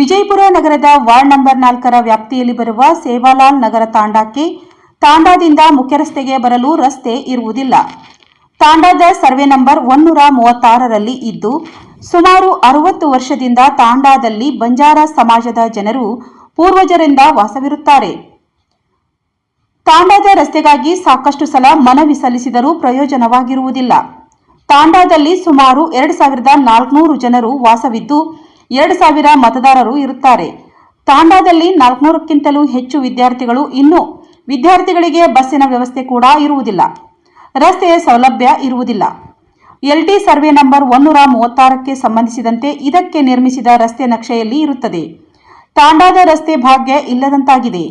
ವಿಜಯಪುರ ನಗರದ ward number ನಾಲ್ಕರ ವ್ಯಾಪ್ತಿಯಲ್ಲಿ ಬರುವ ಸೇವಾಲಾಲ್ ನಗರ ತಾಂಡಾಕ್ಕೆ ತಾಂಡಾದಿಂದ ಮುಖ್ಯ ರಸ್ತೆಗೆ ಬರಲು ರಸ್ತೆ ಇರುವುದಿಲ್ಲ. ತಾಂಡಾದ ಸರ್ವೆ ನಂಬರ್ ಒನ್ನೂರ ಮೂವತ್ತಾರರಲ್ಲಿ ಇದ್ದು, ಸುಮಾರು ಅರವತ್ತು ವರ್ಷದಿಂದ ತಾಂಡಾದಲ್ಲಿ ಬಂಜಾರ ಸಮಾಜದ ಜನರು ಪೂರ್ವಜರಿಂದ ವಾಸವಿರುತ್ತಾರೆ. ತಾಂಡಾದ ರಸ್ತೆಗಾಗಿ ಸಾಕಷ್ಟು ಸಲ ಮನವಿ ಸಲ್ಲಿಸಿದರೂ ಪ್ರಯೋಜನವಾಗಿರುವುದಿಲ್ಲ. ತಾಂಡಾದಲ್ಲಿ ಸುಮಾರು ಎರಡು ಸಾವಿರದ ನಾಲ್ಕುನೂರು ಜನರು ವಾಸವಿದ್ದು ಎರಡು ಸಾವಿರ ಮತದಾರರು ಇರುತ್ತಾರೆ. ತಾಂಡಾದಲ್ಲಿ ನಾಲ್ಕುನೂರಕ್ಕಿಂತಲೂ ಹೆಚ್ಚು ವಿದ್ಯಾರ್ಥಿಗಳು ಇನ್ನು ವಿದ್ಯಾರ್ಥಿಗಳಿಗೆ ಬಸ್ಸಿನ ವ್ಯವಸ್ಥೆ ಕೂಡ ಇರುವುದಿಲ್ಲ. ರಸ್ತೆಯ ಸೌಲಭ್ಯ ಇರುವುದಿಲ್ಲ. ಎಲ್ಟಿ ಸರ್ವೆ ನಂಬರ್ ಒನ್ನೂರ ಮೂವತ್ತಾರಕ್ಕೆ ಸಂಬಂಧಿಸಿದಂತೆ ಇದಕ್ಕೆ ನಿರ್ಮಿಸಿದ ರಸ್ತೆ ನಕ್ಷೆಯಲ್ಲಿ ಇರುತ್ತದೆ. ತಾಂಡಾದ ರಸ್ತೆ ಭಾಗ್ಯ ಇಲ್ಲದಂತಾಗಿದೆ.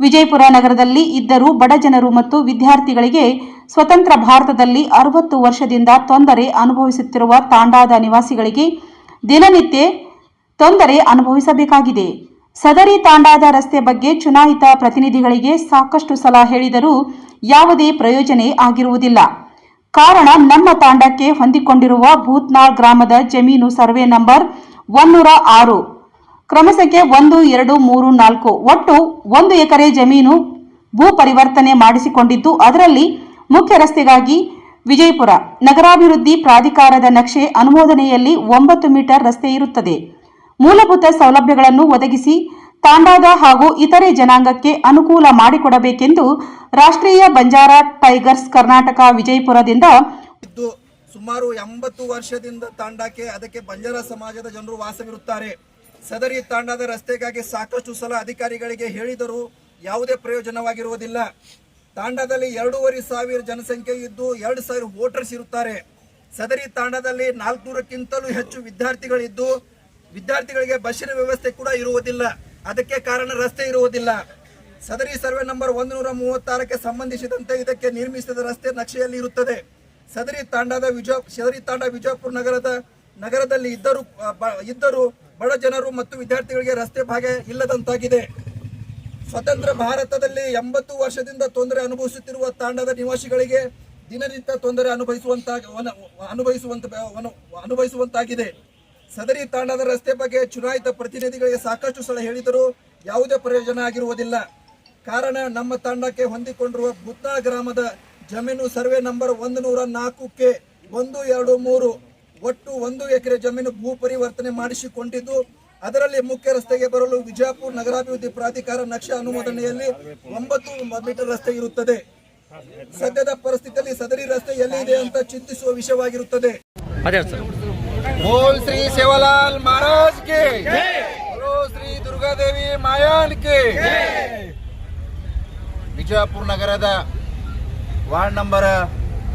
ವಿಜಯಪುರ ನಗರದಲ್ಲಿ ಇದ್ದರೂ ಬಡ ಜನರು ಮತ್ತು ವಿದ್ಯಾರ್ಥಿಗಳಿಗೆ ಸ್ವತಂತ್ರ ಭಾರತದಲ್ಲಿ ಅರವತ್ತು ವರ್ಷದಿಂದ ತೊಂದರೆ ಅನುಭವಿಸುತ್ತಿರುವ ತಾಂಡಾದ ನಿವಾಸಿಗಳಿಗೆ ದಿನನಿತ್ಯ ತೊಂದರೆ ಅನುಭವಿಸಬೇಕಾಗಿದೆ. ಸದರಿ ತಾಂಡಾದ ರಸ್ತೆ ಬಗ್ಗೆ ಚುನಾಯಿತ ಪ್ರತಿನಿಧಿಗಳಿಗೆ ಸಾಕಷ್ಟು ಸಲ ಹೇಳಿದರೂ ಯಾವುದೇ ಪ್ರಯೋಜನ ಆಗಿರುವುದಿಲ್ಲ. ಕಾರಣ ನಮ್ಮ ತಾಂಡಕ್ಕೆ ಹೊಂದಿಕೊಂಡಿರುವ ಭೂತ್ನಾಳ್ ಗ್ರಾಮದ ಜಮೀನು ಸರ್ವೆ ನಂಬರ್ ಒನ್ನೂರ ಆರು. ಕ್ರಮಸಂಖ್ಯೆ ಒಂದು, ಎರಡು, ಮೂರು, ನಾಲ್ಕು. ಒಟ್ಟು ಒಂದು ಎಕರೆ ಜಮೀನು ಭೂ ಪರಿವರ್ತನೆ ಮಾಡಿಸಿಕೊಂಡಿದ್ದು, ಅದರಲ್ಲಿ ಮುಖ್ಯ ರಸ್ತೆಗಾಗಿ ವಿಜಯಪುರ. ನಗರಾಭಿವೃದ್ಧಿ ಪ್ರಾಧಿಕಾರದ ನಕ್ಷೆ ಅನುಮೋದನೆಯಲ್ಲಿ ಒಂಬತ್ತು ಮೀಟರ್ ರಸ್ತೆ ಇರುತ್ತದೆ. ಮೂಲಭೂತ ಸೌಲಭ್ಯಗಳನ್ನು ಒದಗಿಸಿ ತಾಂಡಾದ ಹಾಗೂ ಇತರೆ ಜನಾಂಗಕ್ಕೆ ಅನುಕೂಲ ಮಾಡಿಕೊಡಬೇಕೆಂದು ರಾಷ್ಟ್ರೀಯ ಬಂಜಾರ ಟೈಗರ್ಸ್ ಕರ್ನಾಟಕ ವಿಜಯಪುರದಿಂದ ಸುಮಾರು ಎಂಬತ್ತು ವರ್ಷದಿಂದ ತಾಂಡಕ್ಕೆ ಅದಕ್ಕೆ ಬಂಜಾರ ಸಮಾಜದ ಜನರು ವಾಸವಿರುತ್ತಾರೆ. ಸದರಿ ತಾಂಡದ ರಸ್ತೆಗಾಗಿ ಸಾಕಷ್ಟು ಸಲ ಅಧಿಕಾರಿಗಳಿಗೆ ಹೇಳಿದರೂ ಯಾವುದೇ ಪ್ರಯೋಜನವಾಗಿರುವುದಿಲ್ಲ. ತಾಂಡದಲ್ಲಿ ಎರಡೂವರೆ ಸಾವಿರ ಜನಸಂಖ್ಯೆ ಇದ್ದು ಎರಡು ಸಾವಿರ ವೋಟರ್ಸ್ ಇರುತ್ತಾರೆ. ಸದರಿ ತಾಂಡದಲ್ಲಿ ನಾಲ್ಕುನೂರಕ್ಕಿಂತಲೂ ಹೆಚ್ಚು ವಿದ್ಯಾರ್ಥಿಗಳಿದ್ದು ವಿದ್ಯಾರ್ಥಿಗಳಿಗೆ ಬಸ್ಸಿನ ವ್ಯವಸ್ಥೆ ಕೂಡ ಇರುವುದಿಲ್ಲ. ಅದಕ್ಕೆ ಕಾರಣ ರಸ್ತೆ ಇರುವುದಿಲ್ಲ. ಸದರಿ ಸರ್ವೆ ನಂಬರ್ ಒಂದು ನೂರ ಮೂವತ್ತಾರಕ್ಕೆ ಸಂಬಂಧಿಸಿದಂತೆ ಇದಕ್ಕೆ ನಿರ್ಮಿಸಿದ ರಸ್ತೆ ನಕ್ಷೆಯಲ್ಲಿ ಇರುತ್ತದೆ. ಸದರಿ ತಾಂಡದ ವಿಜಯ ಸದರಿ ತಾಂಡ ವಿಜಯಪುರ ನಗರದ, ನಗರದಲ್ಲಿ ಇದ್ದರೂ ಇದ್ದರು ಬಡ ಜನರು ಮತ್ತು ವಿದ್ಯಾರ್ಥಿಗಳಿಗೆ ರಸ್ತೆ ಭಾಗ ಇಲ್ಲದಂತಾಗಿದೆ. ಸ್ವತಂತ್ರ ಭಾರತದಲ್ಲಿ ಎಂಬತ್ತು ವರ್ಷದಿಂದ ತೊಂದರೆ ಅನುಭವಿಸುತ್ತಿರುವ ತಾಂಡದ ನಿವಾಸಿಗಳಿಗೆ ದಿನನಿತ್ಯ ತೊಂದರೆ ಅನುಭವಿಸುವಂತ ಅನುಭವಿಸುವಂತ ಅನುಭವಿಸುವಂತಾಗಿದೆ. ಸದರಿ ತಾಂಡದ ರಸ್ತೆ ಬಗ್ಗೆ ಚುನಾಯಿತ ಪ್ರತಿನಿಧಿಗಳಿಗೆ ಸಾಕಷ್ಟು ಸಲ ಹೇಳಿದರೂ ಯಾವುದೇ ಪ್ರಯೋಜನ ಆಗಿರುವುದಿಲ್ಲ. ಕಾರಣ ನಮ್ಮ ತಾಂಡಕ್ಕೆ ಹೊಂದಿಕೊಂಡಿರುವ ಬುತ್ತಾ ಗ್ರಾಮದ ಜಮೀನು ಸರ್ವೆ ನಂಬರ್ ಒಂದು ನೂರ ನಾಲ್ಕಕ್ಕೆ ಒಂದು, ಎರಡು, ಮೂರು ಒಟ್ಟು ಒಂದು ಎಕರೆ ಜಮೀನು ಭೂ ಪರಿವರ್ತನೆ ಮಾಡಿಸಿಕೊಂಡಿದ್ದು, ಅದರಲ್ಲಿ ಮುಖ್ಯ ರಸ್ತೆಗೆ ಬರಲು ವಿಜಯಪುರ ನಗರಾಭಿವೃದ್ಧಿ ಪ್ರಾಧಿಕಾರ ನಕ್ಷೆ ಅನುಮೋದನೆಯಲ್ಲಿ ಒಂಬತ್ತು ಮೀಟರ್ ರಸ್ತೆ ಇರುತ್ತದೆ. ಸದ್ಯದ ಪರಿಸ್ಥಿತಿಯಲ್ಲಿ ಸದರಿ ರಸ್ತೆ ಎಲ್ಲಿದೆ ಅಂತ ಚಿಂತಿಸುವ ವಿಷಯವಾಗಿರುತ್ತದೆ. बोल श्री सेवालाल महाराज के बोलो श्री दुर्गा देवी मायान के ವಿಜಯಪುರ ನಗರದ ವಾರ್ಡ್ ನಂಬರ್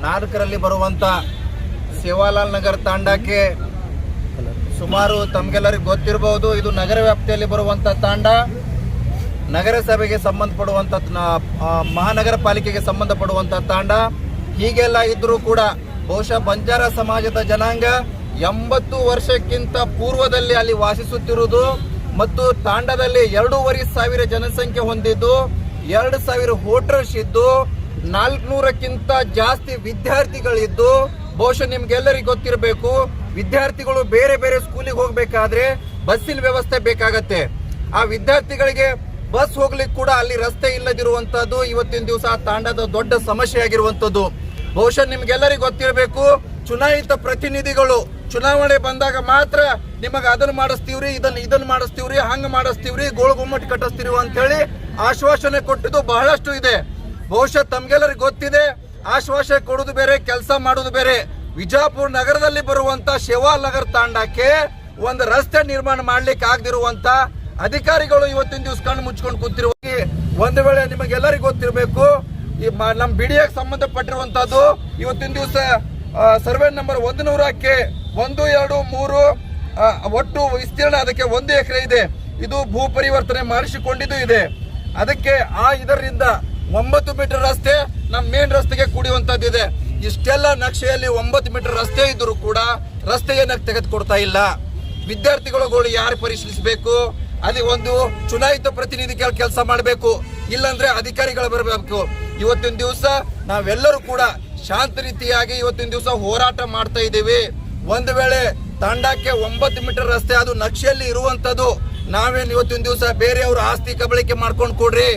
ನಾಲ್ಕರಲ್ಲಿ ಬರುವಂತ ಸೇವಾಲಾಲ್ ನಗರ್ ತಾಂಡಕ್ಕೆ ಸುಮಾರು ತಮಗೆಲ್ಲರಿಗೂ ಗೊತ್ತಿರಬಹುದು ಇದು ನಗರ ವ್ಯಾಪ್ತಿಯಲ್ಲಿ ಬರುವಂತ ತಾಂಡ ನಗರಸಭೆಗೆ ಸಂಬಂಧಪಡುವಂತ ನ- ಆ, ಮಹಾನಗರ ಪಾಲಿಕೆಗೆ ಸಂಬಂಧಪಡುವಂತ ತಾಂಡ ಹೀಗೆಲ್ಲ ಇದ್ರೂ ಕೂಡ ಬಹುಶಃ ಬಂಜಾರ ಸಮಾಜದ ಜನಾಂಗ ಎಂಬತ್ತು ವರ್ಷಕ್ಕಿಂತ ಪೂರ್ವದಲ್ಲಿ ಅಲ್ಲಿ ವಾಸಿಸುತ್ತಿರುವುದು ಮತ್ತು ತಾಂಡದಲ್ಲಿ ಎರಡೂವರೆ ಸಾವಿರ ಜನಸಂಖ್ಯೆ ಹೊಂದಿದ್ದು, ಎರಡು ಸಾವಿರ ಹೋಟೆಲ್ಸ್ ಇದ್ದು, ನಾಲ್ಕುನೂರಕ್ಕಿಂತ ಜಾಸ್ತಿ ವಿದ್ಯಾರ್ಥಿಗಳಿದ್ದು, ಬಹುಶಃ ನಿಮ್ಗೆಲ್ಲರಿಗೂ ಗೊತ್ತಿರಬೇಕು, ವಿದ್ಯಾರ್ಥಿಗಳು ಬೇರೆ ಬೇರೆ ಸ್ಕೂಲಿಗೆ ಹೋಗಬೇಕಾದ್ರೆ ಬಸ್ಸಿನ ವ್ಯವಸ್ಥೆ ಬೇಕಾಗತ್ತೆ. ಆ ವಿದ್ಯಾರ್ಥಿಗಳಿಗೆ ಬಸ್ ಹೋಗ್ಲಿಕ್ಕೆ ಕೂಡ ಅಲ್ಲಿ ರಸ್ತೆ ಇಲ್ಲದಿರುವಂತದ್ದು ಇವತ್ತಿನ ದಿವಸ ತಾಂಡದ ದೊಡ್ಡ ಸಮಸ್ಯೆ ಆಗಿರುವಂತದ್ದು ಬಹುಶಃ ನಿಮ್ಗೆಲ್ಲರಿಗೂ ಗೊತ್ತಿರಬೇಕು, ಚುನಾಯಿತ ಪ್ರತಿನಿಧಿಗಳು ಚುನಾವಣೆ ಬಂದಾಗ ಮಾತ್ರ ನಿಮಗೆ ಅದನ್ನ ಮಾಡಿಸ್ತೀವ್ರಿ, ಇದನ್ನ ಇದನ್ನ ಮಾಡಿಸ್ತೀವ್ರಿ, ಹಂಗ ಮಾಡಿಸ್ತೀವ್ರಿ, ಗೋಳು ಗುಮ್ಮಟ್ ಕಟ್ಟಿಸ್ತೀವಿ ಅಂತ ಹೇಳಿ ಆಶ್ವಾಸನೆ ಕೊಟ್ಟಿದ್ದು ಬಹಳಷ್ಟು ಇದೆ. ಬಹುಶಃ ತಮ್ಗೆಲ್ಲರಿಗೂ ಗೊತ್ತಿದೆ, ಆಶ್ವಾಸನೆ ಕೊಡುದು ಬೇರೆ, ಕೆಲಸ ಮಾಡುದು ಬೇರೆ. ವಿಜಾಪುರ ನಗರದಲ್ಲಿ ಬರುವಂತ ಶೇವಾಲ್ ನಗರ್ ತಾಂಡಕ್ಕೆ ಒಂದು ರಸ್ತೆ ನಿರ್ಮಾಣ ಮಾಡ್ಲಿಕ್ಕೆ ಆಗದಿರುವಂತ ಅಧಿಕಾರಿಗಳು ಇವತ್ತಿನ ದಿವಸ ಕಣ್ಣು ಮುಚ್ಕೊಂಡು ಕೂತಿರುವ ಒಂದು ವೇಳೆ ನಿಮಗೆಲ್ಲರಿಗೂ ಗೊತ್ತಿರಬೇಕು ಈ ನಮ್ಮ ಬಿಡಿಯಾಗ ಸಂಬಂಧಪಟ್ಟಿರುವಂತದ್ದು ಇವತ್ತಿನ ದಿವಸ ಸರ್ವೆ ನಂಬರ್ ಒಂದು ನೂರಕ್ಕೆ ಒಂದು, ಎರಡು, ಮೂರು ಒಟ್ಟು ವಿಸ್ತೀರ್ಣ ಅದಕ್ಕೆ ಒಂದು ಎಕರೆ ಇದೆ. ಇದು ಭೂ ಪರಿವರ್ತನೆ ಮಾಡಿಸಿಕೊಂಡಿದ್ದು ಇದೆ. ಅದಕ್ಕೆ ಆ ಇದರಿಂದ ಒಂಬತ್ತು ಮೀಟರ್ ರಸ್ತೆ ನಮ್ಮ ಮೇನ್ ರಸ್ತೆಗೆ ಕೂಡಿಯುವಂತದ್ದಿದೆ ಇಷ್ಟೆಲ್ಲ ನಕ್ಷೆಯಲ್ಲಿ ಒಂಬತ್ತು ಮೀಟರ್ ರಸ್ತೆ ಇದ್ದರೂ ಕೂಡ ರಸ್ತೆಯನ್ನ ತೆಗೆದುಕೊಡ್ತಾ ಇಲ್ಲ. ವಿದ್ಯಾರ್ಥಿಗಳು ಯಾರು ಪರಿಶೀಲಿಸಬೇಕು? ಅಲ್ಲಿ ಒಂದು ಚುನಾಯಿತ ಪ್ರತಿನಿಧಿಗಳ ಕೆಲಸ ಮಾಡಬೇಕು. ಇಲ್ಲಾಂದ್ರೆ ಅಧಿಕಾರಿಗಳು ಬರಬೇಕು. ಇವತ್ತಿನ ದಿವಸ ನಾವೆಲ್ಲರೂ ಕೂಡ ಶಾಂತ ರೀತಿಯಾಗಿ ಇವತ್ತಿನ ದಿವಸ ಹೋರಾಟ ಮಾಡ್ತಾ ಇದ್ದೀವಿ. ಒಂದು ವೇಳೆ ತಂಡಕ್ಕೆ ಒಂಬತ್ತು ಮೀಟರ್ ರಸ್ತೆ, ಅದು ನಕ್ಷೆಯಲ್ಲಿ ಇರುವಂತದ್ದು ನಾವೇನು ಇವತ್ತಿನ ದಿವಸ ಬೇರೆಯವ್ರ ಆಸ್ತಿ ಕಬಳಿಕೆ ಮಾಡ್ಕೊಂಡು ಕೊಡ್ರಿ,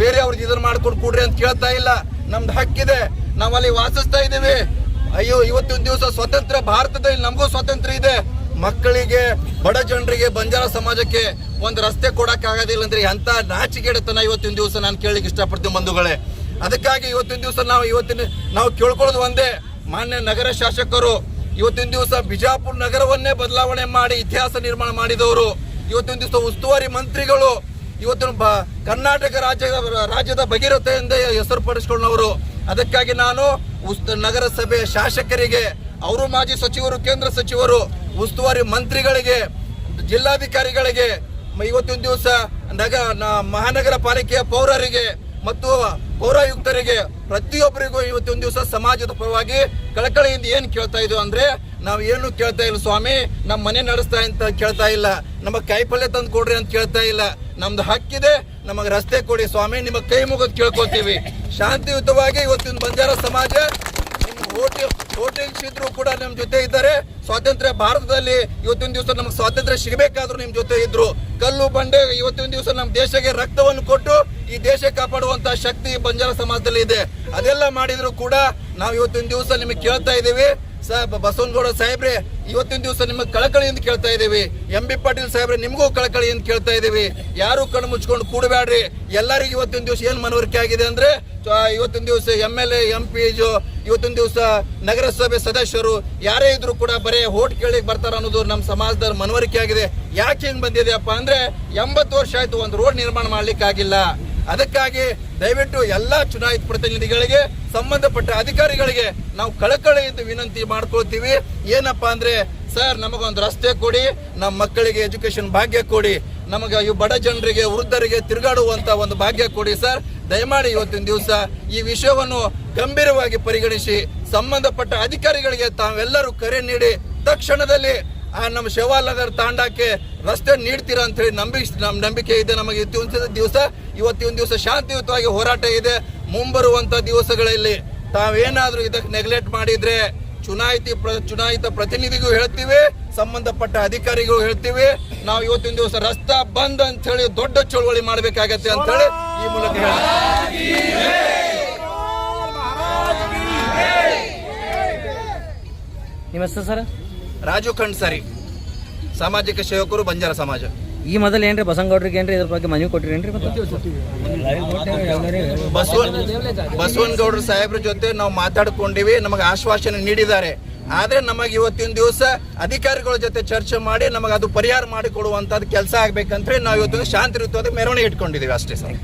ಬೇರೆಯವ್ರದ್ದು ಇದನ್ನ ಮಾಡ್ಕೊಂಡು ಕೊಡ್ರಿ ಅಂತ ಕೇಳ್ತಾ ಇಲ್ಲ. ನಮ್ದು ಹಕ್ಕಿದೆ. ನಾವಲ್ಲಿ ವಾಸಿಸ್ತಾ ಇದ್ದೀವಿ. ಅಯ್ಯೋ, ಇವತ್ತಿನ ದಿವಸ ಸ್ವತಂತ್ರ ಭಾರತದಲ್ಲಿ ನಮಗೂ ಸ್ವಾತಂತ್ರ್ಯ ಇದೆ. ಮಕ್ಕಳಿಗೆ, ಬಡ ಜನರಿಗೆ, ಬಂಜಾರ ಸಮಾಜಕ್ಕೆ ಒಂದು ರಸ್ತೆ ಕೊಡೋಕ್ಕಾಗೋದಿಲ್ಲ ಅಂದ್ರೆ ಎಂತ ನಾಚಿಕೆಡತನ ಇವತ್ತಿನ ದಿವಸ ನಾನು ಕೇಳಲಿಕ್ಕೆ ಇಷ್ಟಪಡ್ತೀನಿ ಬಂಧುಗಳೇ. ಅದಕ್ಕಾಗಿ ಇವತ್ತಿನ ದಿವಸ ನಾವು ಇವತ್ತಿನ ನಾವು ಕೇಳ್ಕೊಳ್ಳೋದು ಒಂದೇ. ಮಾನ್ಯ ನಗರ ಶಾಸಕರು ಇವತ್ತಿನ ದಿವಸ ಬಿಜಾಪುರ ನಗರವನ್ನೇ ಬದಲಾವಣೆ ಮಾಡಿ ಇತಿಹಾಸ ನಿರ್ಮಾಣ ಮಾಡಿದವರು. ಇವತ್ತಿನ ದಿವಸ ಉಸ್ತುವಾರಿ ಮಂತ್ರಿಗಳು, ಇವತ್ತಿನ ಕರ್ನಾಟಕ ರಾಜ್ಯದ ರಾಜ್ಯದ ಭಗೀರಥೆಯಿಂದ ಹೆಸರು ಪಡಿಸ್ಕೊಂಡವರು ಅದಕ್ಕಾಗಿ ನಾನು ನಗರಸಭೆ ಶಾಸಕರಿಗೆ, ಅವರು ಮಾಜಿ ಸಚಿವರು, ಕೇಂದ್ರ ಸಚಿವರು, ಉಸ್ತುವಾರಿ ಮಂತ್ರಿಗಳಿಗೆ, ಜಿಲ್ಲಾಧಿಕಾರಿಗಳಿಗೆ ಇವತ್ತಿನ ದಿವಸ ನಗ ಮಹಾನಗರ ಪಾಲಿಕೆಯ ಪೌರರಿಗೆ ಮತ್ತು ಪೌರಾಯುಕ್ತರಿಗೆ ಪ್ರತಿಯೊಬ್ಬರಿಗೂ ಇವತ್ತಿನ ದಿವಸ ಸಮಾಜದ ಪರವಾಗಿ ಕಳಕಳಿಯಿಂದ ಏನು ಕೇಳ್ತಾ ಇದ್ದೀವಿ ಅಂದ್ರೆ, ನಾವು ಏನು ಕೇಳ್ತಾ ಇಲ್ಲ ಸ್ವಾಮಿ ನಮ್ಮ ಮನೆ ನಡೆಸ್ತಾ ಅಂತ ಕೇಳ್ತಾ ಇಲ್ಲ. ನಮಗೆ ಕಾಯಿಪಲ್ಯ ತಂದು ಕೊಡ್ರಿ ಅಂತ ಕೇಳ್ತಾ ಇಲ್ಲ. ನಮ್ದು ಹಕ್ಕಿದೆ, ನಮಗೆ ರಸ್ತೆ ಕೊಡಿ ಸ್ವಾಮಿ, ನಿಮಗೆ ಕೈ ಮುಗಿದು ಕೇಳ್ಕೊತೀವಿ. ಶಾಂತಿಯುತವಾಗಿ ಇವತ್ತಿನ ಬಂಜಾರ ಸಮಾಜ ಹೋಟೆಲ್ ಇದ್ರು ಕೂಡ ನಿಮ್ ಜೊತೆ ಇದ್ದಾರೆ. ಸ್ವಾತಂತ್ರ್ಯ ಭಾರತದಲ್ಲಿ ಇವತ್ತಿನ ದಿವಸ ನಮ್ಗೆ ಸ್ವಾತಂತ್ರ್ಯ ಸಿಗಬೇಕಾದ್ರೂ ನಿಮ್ಮ ಜೊತೆ ಇದ್ರು. ಕಲ್ಲು ಬಂಡೆ ಇವತ್ತಿನ ದಿವಸ ನಮ್ಮ ದೇಶಕ್ಕೆ ರಕ್ತವನ್ನು ಕೊಟ್ಟು ಈ ದೇಶ ಕಾಪಾಡುವಂತ ಶಕ್ತಿ ಬಂಜಾರ ಸಮಾಜದಲ್ಲಿ ಇದೆ. ಅದೆಲ್ಲ ಮಾಡಿದ್ರು ಕೂಡ ನಾವು ಇವತ್ತಿನ ದಿವಸ ನಿಮಗೆ ಕೇಳ್ತಾ ಇದ್ದೀವಿ. ಬಸವನಗೌಡ ಸಾಹೇಬ್ರೆ, ಇವತ್ತಿನ ದಿವಸ ನಿಮಗೆ ಕಳಕಳಿಯಿಂದ ಕೇಳ್ತಾ ಇದ್ದೀವಿ. ಎಂ ಬಿ ಪಾಟೀಲ್ ಸಾಹೇಬ್ರೆ, ನಿಮಗೂ ಅಂತ ಕೇಳ್ತಾ ಇದ್ದೀವಿ. ಯಾರು ಕಣ್ಣು ಮುಚ್ಕೊಂಡು ಕೂಡಬೇಡ್ರಿ. ಎಲ್ಲರಿಗೂ ಇವತ್ತಿನ ದಿವಸ ಏನು ಮನವರಿಕೆ ಆಗಿದೆ ಅಂದ್ರೆ ಇವತ್ತಿನ ದಿವಸ M L A, M P ಇವತ್ತಿನ ದಿವಸ ನಗರಸಭೆ ಸದಸ್ಯರು, ಯಾರೇ ಇದ್ರು ಕೂಡ ಬರೇ ಹೋಟ್ ಕೇಳಿಕ್ ಬರ್ತಾರ ಅನ್ನೋದು ನಮ್ಮ ಸಮಾಜದ ಮನವರಿಕೆ ಆಗಿದೆ. ಯಾಕೆ ಹಿಂಗೆ ಬಂದಿದೆಯಪ್ಪ ಅಂದ್ರೆ, ಎಂಬತ್ತು ವರ್ಷ ಆಯ್ತು ಒಂದು ರೋಡ್ ನಿರ್ಮಾಣ ಮಾಡ್ಲಿಕ್ಕೆ ಆಗಿಲ್ಲ ಅದಕ್ಕಾಗಿ ದಯವಿಟ್ಟು ಎಲ್ಲಾ ಚುನಾಯಿತ ಪ್ರತಿನಿಧಿಗಳಿಗೆ, ಸಂಬಂಧಪಟ್ಟ ಅಧಿಕಾರಿಗಳಿಗೆ ನಾವು ಕಳಕಳಿಯಿಂದ ವಿನಂತಿ ಮಾಡ್ಕೊಳ್ತೀವಿ. ಏನಪ್ಪಾ ಅಂದ್ರೆ, ಸರ್, ನಮಗೊಂದು ರಸ್ತೆ ಕೊಡಿ, ನಮ್ಮ ಮಕ್ಕಳಿಗೆ ಎಜುಕೇಶನ್ ಭಾಗ್ಯ ಕೊಡಿ, ನಮಗೆ ಈ ಬಡ ಜನರಿಗೆ, ವೃದ್ಧರಿಗೆ ತಿರುಗಾಡುವಂತ ಒಂದು ಭಾಗ್ಯ ಕೊಡಿ, ಸರ್. ದಯಮಾಡಿ ಇವತ್ತಿನ ದಿವಸ ಈ ವಿಷಯವನ್ನು ಗಂಭೀರವಾಗಿ ಪರಿಗಣಿಸಿ, ಸಂಬಂಧಪಟ್ಟ ಅಧಿಕಾರಿಗಳಿಗೆ ತಾವೆಲ್ಲರೂ ಕರೆ ನೀಡಿ, ತಕ್ಷಣದಲ್ಲಿ ಆ ನಮ್ಮ ಶಿವಾನಗರ್ ತಾಂಡಕ್ಕೆ ರಸ್ತೆ ನೀಡ್ತೀರಾ ಅಂತ ಹೇಳಿ ನಂಬಿ ನಮ್ ನಂಬಿಕೆ ಇದೆ ನಮಗೆ. ಇವತ್ತಿನ ದಿವಸ ಇವತ್ತಿನ ದಿವಸ ಶಾಂತಿಯುತವಾಗಿ ಹೋರಾಟ ಇದೆ. ಮುಂಬರುವಂತ ದಿವಸಗಳಲ್ಲಿ ತಾವೇನಾದರೂ ಇದಕ್ಕೆ ನೆಗ್ಲೆಕ್ಟ್ ಮಾಡಿದ್ರೆ ಚುನಾಯಿತಿ ಪ್ರ- ಚುನಾಯಿತ ಪ್ರತಿನಿಧಿಗೂ ಹೇಳ್ತೀವಿ, ಸಂಬಂಧಪಟ್ಟ ಅಧಿಕಾರಿಗೂ ಹೇಳ್ತೀವಿ. ನಾವು ಇವತ್ತಿನ ದಿವಸ ರಸ್ತಾ ಬಂದ್ ಅಂತ ಹೇಳಿ ದೊಡ್ಡ ಚಳವಳಿ ಮಾಡ್ಬೇಕಾಗತ್ತೆ ಅಂತ ಹೇಳಿ ಈ ಮೂಲಕ ನಿಮ್ಮ ಹೆಸರು ಸರ್? ರಾಜು ಸರಿ. ಸಾಮಾಜಿಕ ಸೇವಕರು ಬಂಜಾರ ಸಮಾಜ. ಈ ಮೊದಲು ಏನ್ರಿ ಬಸವನಗೌಡ್ರಿಗೆ ಏನ್ರಿ ಇದ್ರ ಬಗ್ಗೆ ಮನವಿ ಕೊಟ್ಟಿರೇನ್ರಿ ಬಸವನ್ ಬಸವನಗೌಡರು ಸಾಹೇಬ್ರ ಜೊತೆ ನಾವು ಮಾತಾಡ್ಕೊಂಡಿವಿ ನಮಗೆ ಆಶ್ವಾಸನೆ ನೀಡಿದ್ದಾರೆ. ಆದ್ರೆ ನಮಗೆ ಇವತ್ತಿನ ದಿವಸ ಅಧಿಕಾರಿಗಳ ಜೊತೆ ಚರ್ಚೆ ಮಾಡಿ ನಮಗೆ ಅದು ಪರಿಹಾರ ಮಾಡಿಕೊಡುವಂತದ್ದು ಕೆಲಸ ಆಗ್ಬೇಕಂತ ನಾವು ಇವತ್ತು ಶಾಂತಿಯುತವಾದ ಮೆರವಣಿಗೆ ಇಟ್ಕೊಂಡಿದೀವಿ ಅಷ್ಟೇ ಸರ್.